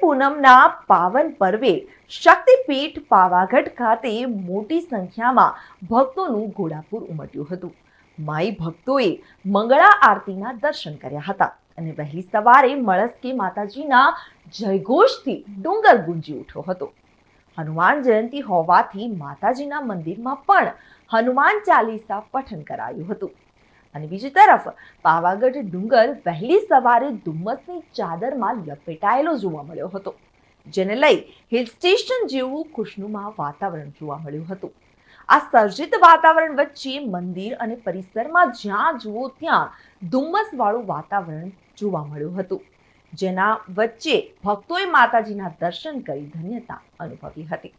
પૂનમના પાવન પર્વે શક્તિપીઠ પાવાગઢ ખાતે મોટી સંખ્યામાં ભક્તોનું ઘોડાપુર ઉમટ્યું હતું. માઈ ભક્તોએ મંગળા આરતીના દર્શન કર્યા હતા અને વહેલી સવારે મળસ્કે માતાજીના જયઘોષથી ડુંગર ગુંજી ઉઠ્યો હતો. હનુમાન જયંતી હોવાથી માતાજીના મંદિરમાં પણ હનુમાન ચાલીસા પઠન કરાયું હતું. અને બીજી તરફ પાવાગઢ ડુંગર વહેલી સવારે ધુમ્મસની ચાદરમાં લપેટાયેલો જોવા મળ્યો હતો, જેને લઈ હિલ સ્ટેશન જેવું ખુશનુમા વાતાવરણ જોવા મળ્યું હતું. આ સર્જિત વાતાવરણ વચ્ચે મંદિર અને પરિસરમાં જ્યાં જુઓ ત્યાં ધુમ્મસવાળું વાતાવરણ જોવા મળ્યું હતું, જેના વચ્ચે ભક્તોએ માતાજીના દર્શન કરી ધન્યતા અનુભવી હતી.